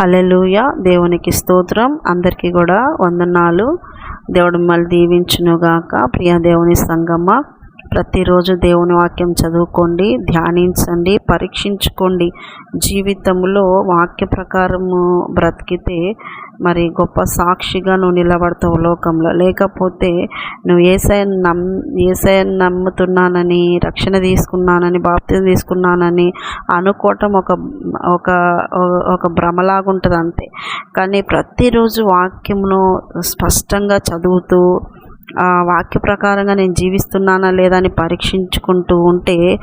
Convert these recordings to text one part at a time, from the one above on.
Hallelujah దేవునికి స్తోత్రం. అందరికీ కూడా వందనాలు. దేవుడు మళ్ళీ దీవించునుగాక. ప్రియ దేవుని సంగమ్మ ప్రతిరోజు దేవుని వాక్యం చదువుకోండి ధ్యానించండి పరీక్షించుకోండి. జీవితంలో వాక్య ప్రకారము బ్రతికితే మరి గొప్ప సాక్షిగా నువ్వు నిలబడతావు లోకంలో. లేకపోతే నువ్వు ఏసైని నమ్ ఏసైని నమ్ముతున్నానని రక్షణ తీసుకున్నానని బాప్తి తీసుకున్నానని అనుకోవటం ఒక ఒక ఒక భ్రమలాగా ఉంటుంది అంతే కానీ ప్రతిరోజు వాక్యమును స్పష్టంగా చదువుతూ వాక్య ప్రకారంగా నేను జీవిస్తున్నానా లేదా అని పరీక్షించుకుంటూ ఉంటే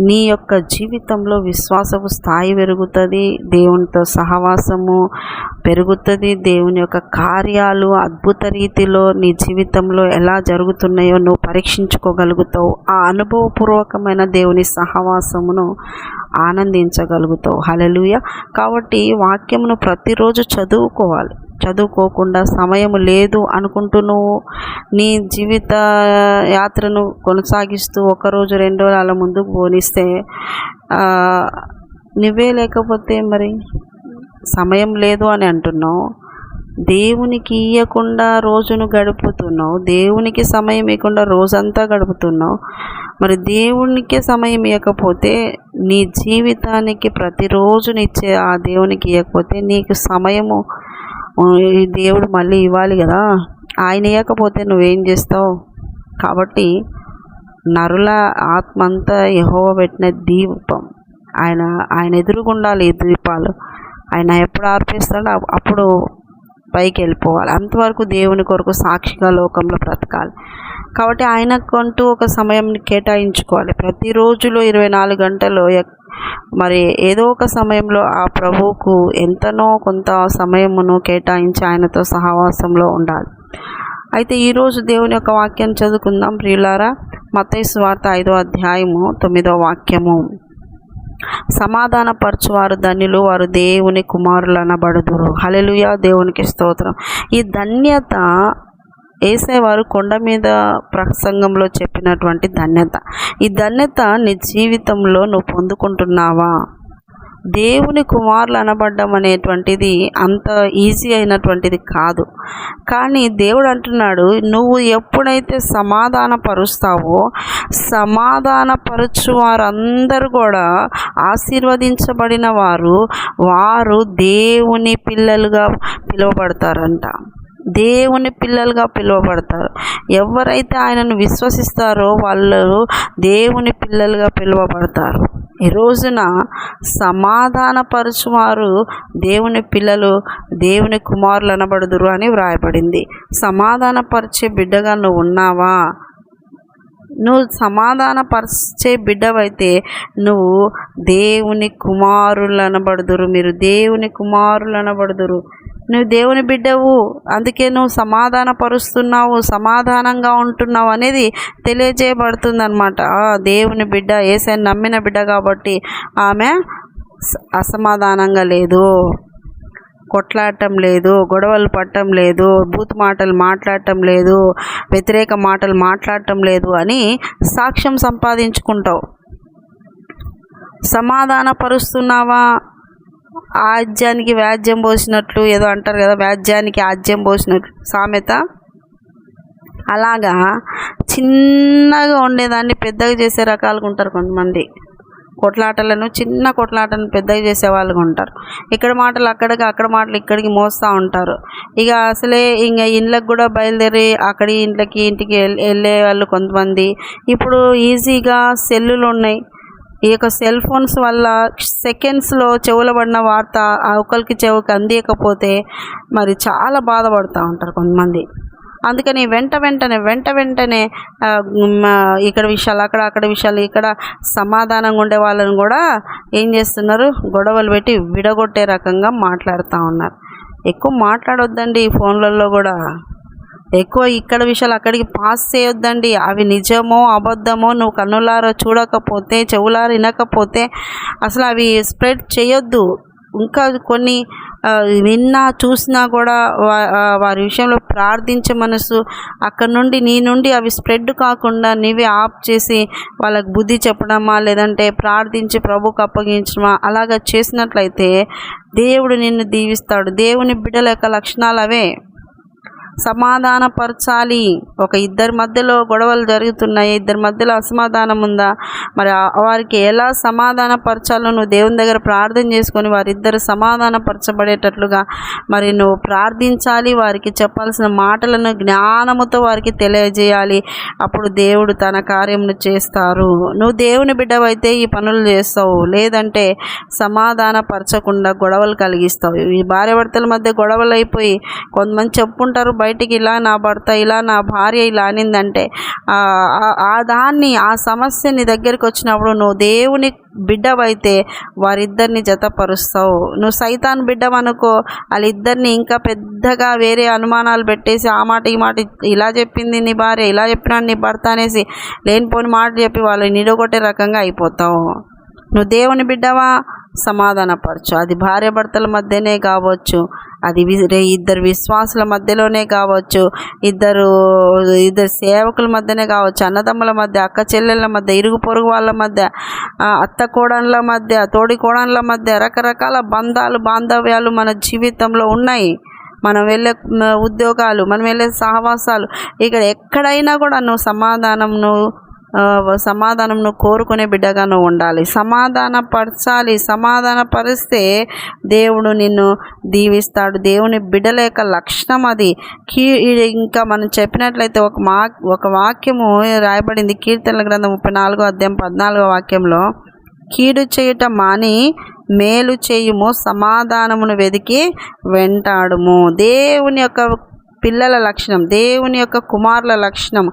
నీ యొక్క జీవితంలో విశ్వాసపు స్థాయి పెరుగుతుంది దేవునితో సహవాసము పెరుగుతుంది దేవుని యొక్క కార్యాలు అద్భుత రీతిలో నీ జీవితంలో ఎలా జరుగుతున్నాయో నువ్వు పరీక్షించుకోగలుగుతావు. ఆ అనుభవపూర్వకమైన దేవుని సహవాసమును ఆనందించగలుగుతావు. హలలుయ కాబట్టి వాక్యమును ప్రతిరోజు చదువుకోవాలి. చదువుకోకుండా సమయం లేదు అనుకుంటూ నువ్వు నీ జీవిత యాత్రను కొనసాగిస్తూ ఒకరోజు రెండు రోజులు అలా ముందుకు పోనిస్తే నువ్వే లేకపోతే మరి సమయం లేదు అని అంటున్నావు. దేవునికి ఇవ్వకుండా రోజును గడుపుతున్నావు. దేవునికి సమయం ఇవ్వకుండా రోజంతా గడుపుతున్నావు. మరి దేవునికే సమయం ఇవ్వకపోతే నీ జీవితానికి ప్రతిరోజునిచ్చే ఆ దేవునికి ఇవ్వకపోతే నీకు సమయము దేవుడు మళ్ళీ ఇవ్వాలి కదా? ఆయన ఇవ్వకపోతే నువ్వేం చేస్తావు? కాబట్టి నరుల ఆత్మ అంతా యహోవ పెట్టిన దీపం. ఆయన ఆయన ఎదురుగుండాలి ఈ దీపాలు. ఆయన ఎప్పుడు ఆర్పిస్తాడో అప్పుడు పైకి వెళ్ళిపోవాలి అంతవరకు దేవుని కొరకు సాక్షిగా లోకంలో బ్రతకాలి. కాబట్టి ఆయనకంటూ ఒక సమయం కేటాయించుకోవాలి. ప్రతిరోజులో ఇరవై నాలుగు గంటలు మరి ఏదో ఒక సమయంలో ఆ ప్రభువుకు ఎంతనో కొంత సమయమును కేటాయించి ఆయనతో సహవాసంలో ఉండాలి. అయితే ఈరోజు దేవుని యొక్క వాక్యం చదువుకుందాం ప్రియులారా. మతైసు వార్త ఐదో అధ్యాయము తొమ్మిదో వాక్యము. సమాధానపరచువారు ధన్యులు వారు దేవుని కుమారులు అనబడుదురు హలెలుయా దేవునికి స్తోత్రం. ఈ ధన్యత ఏసేవారు కొండ మీద ప్రసంగంలో చెప్పినటువంటి ధన్యత. ఈ ధన్యత నీ జీవితంలో నువ్వు పొందుకుంటున్నావా? దేవుని కుమారులు అనబడ్డం అనేటువంటిది అంత ఈజీ అయినటువంటిది కాదు. కానీ దేవుడు అంటున్నాడు నువ్వు ఎప్పుడైతే సమాధాన పరుస్తావో సమాధానపరుచు వారందరూ కూడా ఆశీర్వదించబడిన వారు వారు దేవుని పిల్లలుగా పిలువబడతారంట. దేవుని పిల్లలుగా పిలువబడతారు. ఎవరైతే ఆయనను విశ్వసిస్తారో వాళ్ళు దేవుని పిల్లలుగా పిలువబడతారు. ఈ రోజున సమాధానపరచువారు దేవుని పిల్లలు దేవుని కుమారులు అనబడుదురు అని వ్రాయబడింది. సమాధానపరిచే బిడ్డగా నువ్వు ఉన్నావా? నువ్వు సమాధానపరిచే బిడ్డవైతే నువ్వు దేవుని కుమారులు అనబడుదురు. మీరు దేవుని కుమారులు అనబడుదురు. నువ్వు దేవుని బిడ్డవు అందుకే నువ్వు సమాధాన పరుస్తున్నావు సమాధానంగా ఉంటున్నావు అనేది తెలియజేయబడుతుంది అనమాట దేవుని బిడ్డ ఏసైని నమ్మిన బిడ్డ కాబట్టి ఆమె అసమాధానంగా లేదు. కొట్లాడటం లేదు గొడవలు పట్టడం లేదు బూత్ మాటలు మాట్లాడటం లేదు వ్యతిరేక మాటలు మాట్లాడటం లేదు అని సాక్ష్యం సంపాదించుకుంటావు. సమాధాన పరుస్తున్నావా ఆజ్యానికి వ్యాజ్యం పోసినట్లు ఏదో అంటారు కదా వ్యాజ్యానికి ఆజ్యం పోసినట్లు. సామెత? అలాగా? చిన్నగా ఉండేదాన్ని పెద్దగా చేసే రకాలుగా ఉంటారు కొంతమంది. కొట్లాటలను చిన్న కొట్లాటను పెద్దగా చేసే వాళ్ళుగా ఉంటారు. ఇక్కడ మాటలు అక్కడికి అక్కడ మాటలు ఇక్కడికి మోస్తూ ఉంటారు. ఇక అసలే ఇంకా ఇండ్లకు కూడా బయలుదేరి అక్కడి ఇంట్లకి ఇంటికి వెళ్ళే వాళ్ళు కొంతమంది. ఇప్పుడు ఈజీగా సెల్లులు ఉన్నాయి. ఈ యొక్క సెల్ ఫోన్స్ వల్ల సెకండ్స్లో చెవులబడిన వార్త వార్త ఒకరికి చెవుకి అందియకపోతే మరి చాలా బాధపడుతూ ఉంటారు కొంతమంది. అందుకని వెంట వెంటనే వెంట వెంటనే ఇక్కడ విషయాలు అక్కడ అక్కడ విషయాలు ఇక్కడ సమాధానంగా ఉండే వాళ్ళని కూడా ఏం చేస్తున్నారు? గొడవలు పెట్టి విడగొట్టే రకంగా మాట్లాడుతూ ఉన్నారు. ఎక్కువ మాట్లాడొద్దండి ఈ ఫోన్లలో కూడా. ఎక్కువ ఇక్కడ విషయాలు అక్కడికి పాస్ చేయొద్దండి. అవి నిజమో అబద్ధమో నువ్వు కన్నులారో చూడకపోతే చెవులారా వినకపోతే అసలు అవి స్ప్రెడ్ చేయొద్దు. ఇంకా కొన్ని విన్నా చూసినా కూడా వారి విషయంలో ప్రార్థించే మనసు అక్కడ నుండి నీ నుండి అవి స్ప్రెడ్ కాకుండా నీవే ఆఫ్ చేసి వాళ్ళకి బుద్ధి చెప్పడమా లేదంటే ప్రార్థించి ప్రభుకు అప్పగించడమా అలాగ చేసినట్లయితే దేవుడు నిన్ను దీవిస్తాడు. దేవుని బిడ్డల యొక్క లక్షణాలు అవే. సమాధానపరచాలి. ఒక ఇద్దరి మధ్యలో గొడవలు జరుగుతున్నాయి. ఇద్దరి మధ్యలో అసమాధానం ఉందా? మరి వారికి ఎలా సమాధానపరచాలో నువ్వు దేవుని దగ్గర ప్రార్థన చేసుకొని వారిద్దరు సమాధానపరచబడేటట్లుగా మరి నువ్వు ప్రార్థించాలి. వారికి చెప్పాల్సిన మాటలను జ్ఞానముతో వారికి తెలియజేయాలి. అప్పుడు దేవుడు తన కార్యమును చేస్తారు. నువ్వు దేవుని బిడ్డవైతే ఈ పనులు చేస్తావు. లేదంటే సమాధానపరచకుండా గొడవలు కలిగిస్తావు. ఈ భార్యాభర్తల మధ్య గొడవలు అయిపోయి కొంతమంది చెప్పుకుంటారు బయటికి ఇలా నా భర్త ఇలా నా భార్య ఇలా అనిందంటే ఆ దాన్ని ఆ సమస్య నీ దగ్గరికి వచ్చినప్పుడు నువ్వు దేవుని బిడ్డవైతే వారిద్దరిని జతపరుస్తావు. నువ్వు సైతాన్ బిడ్డవనుకో వాళ్ళిద్దరిని ఇంకా పెద్దగా వేరే అనుమానాలు పెట్టేసి ఆ మాట ఈ మాట ఇలా చెప్పింది నీ భార్య ఇలా చెప్పినాడు నీ భర్త అనేసి లేనిపోని మాట చెప్పి వాళ్ళు నిడగొట్టే రకంగా అయిపోతావు. నువ్వు దేవుని బిడ్డవా? సమాధానపరచు. అది భార్య భర్తల మధ్యనే కావచ్చు. అది ఇద్దరు విశ్వాసుల మధ్యలోనే కావచ్చు ఇద్దరు ఇద్దరు సేవకుల మధ్యనే కావచ్చు అన్నదమ్ముల మధ్య అక్క చెల్లెళ్ళ మధ్య ఇరుగు పొరుగు వాళ్ళ మధ్య అత్త కోడన్ల మధ్య తోడి కోడన్ల మధ్య రకరకాల బంధాలు బాంధవ్యాలు మన జీవితంలో ఉన్నాయి. మనం వెళ్ళే ఉద్యోగాలు మనం వెళ్ళే సహవాసాలు ఇక్కడ ఎక్కడైనా కూడా నువ్వు సమాధానం నువ్వు సమాధానం నువ్వు కోరుకునే బిడ్డగా నువ్వు ఉండాలి. సమాధాన పరచాలి సమాధాన పరిస్తే దేవుడు నిన్ను దీవిస్తాడు. దేవుని బిడ్డల యొక్క లక్షణం అది. కీ ఇంకా మనం చెప్పినట్లయితే ఒక మా ఒక వాక్యము రాయబడింది కీర్తనల గ్రంథం ముప్పై నాలుగో అధ్యాయం పద్నాలుగో వాక్యంలో కీడు చేయుట మాని మేలు చేయుము సమాధానమును వెదికి వెంటాడుము. దేవుని యొక్క పిల్లల లక్షణం దేవుని యొక్క కుమారుల లక్షణం.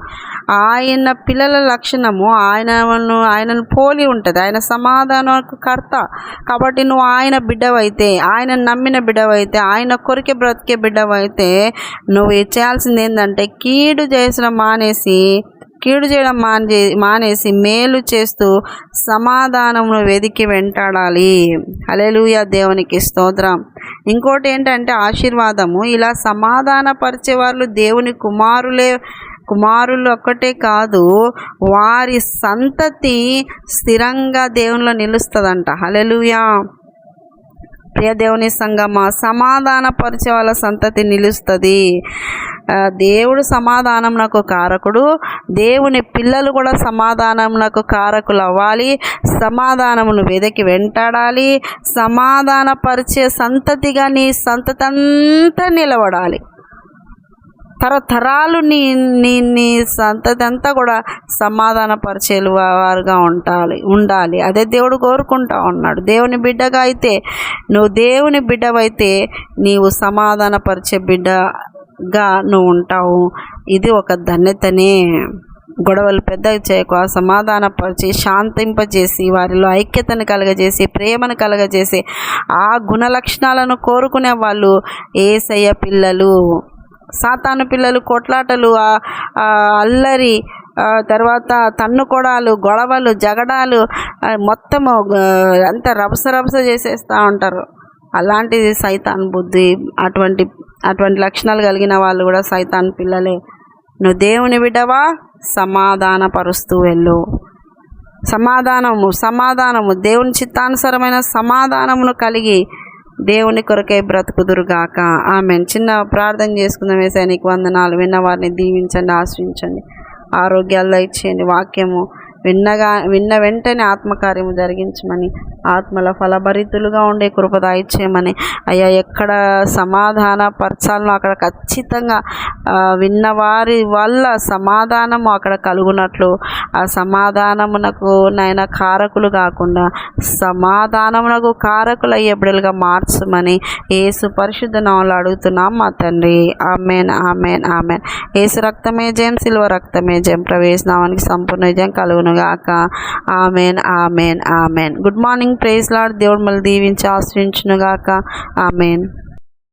ఆయన పిల్లల లక్షణము ఆయనను ఆయనను పోలి ఉంటుంది. ఆయన సమాధానకు కర్త. కాబట్టి నువ్వు ఆయన బిడ్డవైతే ఆయన నమ్మిన బిడ్డవైతే ఆయన కొరికే బ్రతికే బిడ్డవైతే నువ్వు చేయాల్సింది ఏంటంటే కీడు చేసిన మానేసి కీడు చేయడం మానే మానేసి మేలు చేస్తూ సమాధానమును వెదికి వెంటాడాలి. అలెలుయ దేవునికి స్తోత్రం. ఇంకోటి ఏంటంటే ఆశీర్వాదము. ఇలా సమాధానపరిచే వాళ్ళు దేవుని కుమారులే కుమారులు ఒక్కటే కాదు వారి సంతతి స్థిరంగా దేవునిలో నిలుస్తుందంట. హలెలుయా ప్రియ దేవుని సంగమ సమాధానపరిచే వాళ్ళ సంతతి నిలుస్తుంది. దేవుడు సమాధానం నాకు కారకుడు దేవుని పిల్లలు కూడా సమాధానం నాకు కారకులు అవ్వాలి. సమాధానమును వెదకి వెంటాడాలి. సమాధానపరిచే సంతతిగా నీ సంతతంతా నిలబడాలి. తరతరాలు నీ నీ నీ సంతతి అంతా కూడా సమాధానపరిచేలు వారుగా ఉండాలి ఉండాలి. అదే దేవుడు కోరుకుంటా ఉన్నాడు. దేవుని బిడ్డగా అయితే నువ్వు దేవుని బిడ్డవైతే నీవు సమాధానపరిచే బిడ్డగా నువ్వు ఉంటావు. ఇది ఒక ధన్యతనే. గొడవలు పెద్దగా చేయకు. సమాధానపరిచి శాంతింపజేసి వారిలో ఐక్యతను కలగజేసి ప్రేమను కలగజేసి ఆ గుణ లక్షణాలను కోరుకునే వాళ్ళు ఏసయ్య పిల్లలు. సాతాను పిల్లలు కొట్లాటలు అల్లరి తర్వాత తన్నుకోడాలు గొడవలు జగడాలు మొత్తము అంత అంతా రభస రభస చేసేస్తూ ఉంటారు. అలాంటిది సైతాన్ బుద్ధి. అటువంటి అటువంటి లక్షణాలు కలిగిన వాళ్ళు కూడా సైతాన్ పిల్లలే. నువ్వు దేవుని బిడ్డవా? సమాధానపరుస్తూ వెళ్ళు. సమాధానము సమాధానము. దేవుని చిత్తానుసరమైన సమాధానమును కలిగి దేవుని కొరకై బ్రతుకుదురుగాక. ఆమె చిన్న ప్రార్థన చేసుకుందాం. వేసాయి నీకు వందనాలు. విన్న వారిని దీవించండి ఆశ్రయించండి. ఆరోగ్యాలు ఇచ్చేయండి వాక్యము విన్నగా విన్న వెంటనే ఆత్మకార్యము జరిగించమని ఆత్మల ఫలభరితులుగా ఉండే కృప దాయిచ్చేయమని. అయ్యా ఎక్కడ సమాధాన పరచాలనో అక్కడ ఖచ్చితంగా విన్నవారి వల్ల సమాధానము అక్కడ కలుగునట్లు. ఆ సమాధానమునకు నాయన కారకులు కాకుండా సమాధానమునకు కారకులు అయ్యే మార్చమని ఏసు పరిశుద్ధ నామలు అడుగుతున్నాం మా తండ్రి. Amen amen amen. ఏసు రక్తమే జయం సిల్వ రక్తమే జయం. ప్రవేశనామానికి సంపూర్ణ విజయం కలుగును. గాక. Amen amen amen. Good morning praise Lord దేవుడు మళ్ళీ దీవించి ఆశ్రయించును గాక. ఆమెన్.